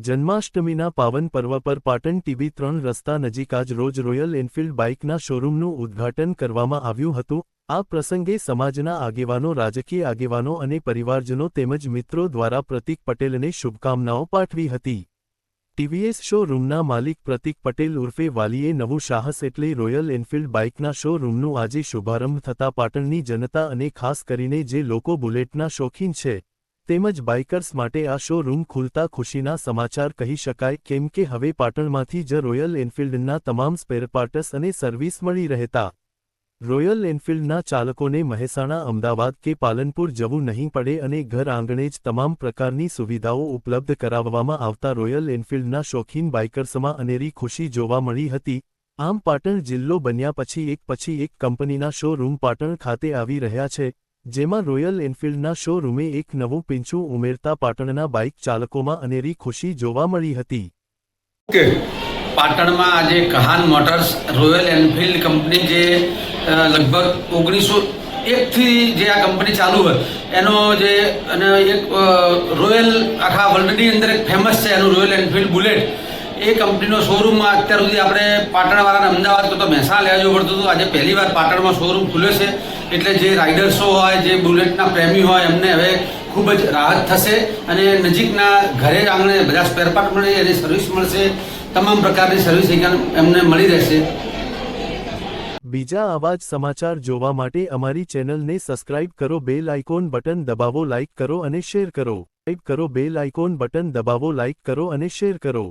જન્માષ્ટમીના પાવન પર્વ પર પાટણ ટીબી ત્રણ રસ્તા નજીક આજ રોજ રોયલ એનફિલ્ડ બાઇકના શોરૂમનું ઉદ્ઘાટન કરવામાં આવ્યું હતું. આ પ્રસંગે સમાજના આગેવાનો, રાજકીય આગેવાનો અને પરિવારજનો તેમજ મિત્રો દ્વારા પ્રતિક પટેલને શુભકામનાઓ પાઠવી હતી. ટીવીએસ શોરૂમના માલિક પ્રતિક પટેલ ઉર્ફે વાલીએ નવું સાહસ એટલે રોયલ એનફિલ્ડ બાઇકના શોરૂમનું આજે શુભારંભ થતા પાટણની જનતા અને ખાસ કરીને જે લોકો બુલેટના શોખીન છે તેમજ બાઇકર્સ માટે આ શોરૂમ ખુલતા ખુશીના સમાચાર કહી શકાય કેમ કે હવે પાટણમાંથી જ રોયલ એનફિલ્ડના તમામ સ્પેરપાર્ટસ અને સર્વિસ મળી રહેતા. રોયલ એનફિલ્ડના ચાલકોને મહેસાણા, અમદાવાદ કે પાલનપુર જવું નહીં પડે અને ઘર આંગણે જ તમામ પ્રકારની સુવિધાઓ ઉપલબ્ધ કરાવવામાં આવતા રોયલ એનફિલ્ડના શોખીન બાઇકર્સમાં અનેરી ખુશી જોવા મળી હતી. આમ પાટણ જિલ્લો બન્યા પછી એક પછી એક કંપનીના શોરૂમ પાટણ ખાતે આવી રહ્યા છે. જેમાં રોયલ એનફિલ્ડના શોરૂમે એક નવું પીંછું ઉમેરતા પાટણના બાઇક ચાલકોમાં અનેરી ખુશી જોવા મળી હતી. પાટણમાં આજે Kahan motors Royal Enfield company જે લગભગ ઓગણીસો એકથી જે આ કંપની ચાલુ હોય, એનો જે, અને એક રોયલ આખા વર્લ્ડની અંદર એક ફેમસ છે એનું રોયલ એનફિલ્ડ બુલેટ. એ કંપનીનો શોરૂમમાં અત્યાર સુધી આપણે પાટણવાળાને અમદાવાદ કરતો મહેસાણા લેવા જવું પડતું હતું. આજે પહેલી વાર પાટણમાં શોરૂમ ખુલ્યો છે. એટલે જે રાઇડર્સો હોય, જે બુલેટના પ્રેમી હોય, એમને હવે ખૂબ જ રાહત થશે અને નજીકના ઘરે આંગણે બધા સ્પેરપાર્ટ મળે, એની સર્વિસ મળશે. તમામ પ્રકારની સર્વિસ એમને મળી રહેશે. બીજા આવા જ સમાચાર જોવા માટે અમારી ચેનલને સબસ્ક્રાઇબ કરો બેલ આઇકોન બટન દબાવો લાઇક કરો અને શેર કરો. ટાઈપ કરો બેલ આઇકોન બટન દબાવો લાઇક કરો અને શેર કરો.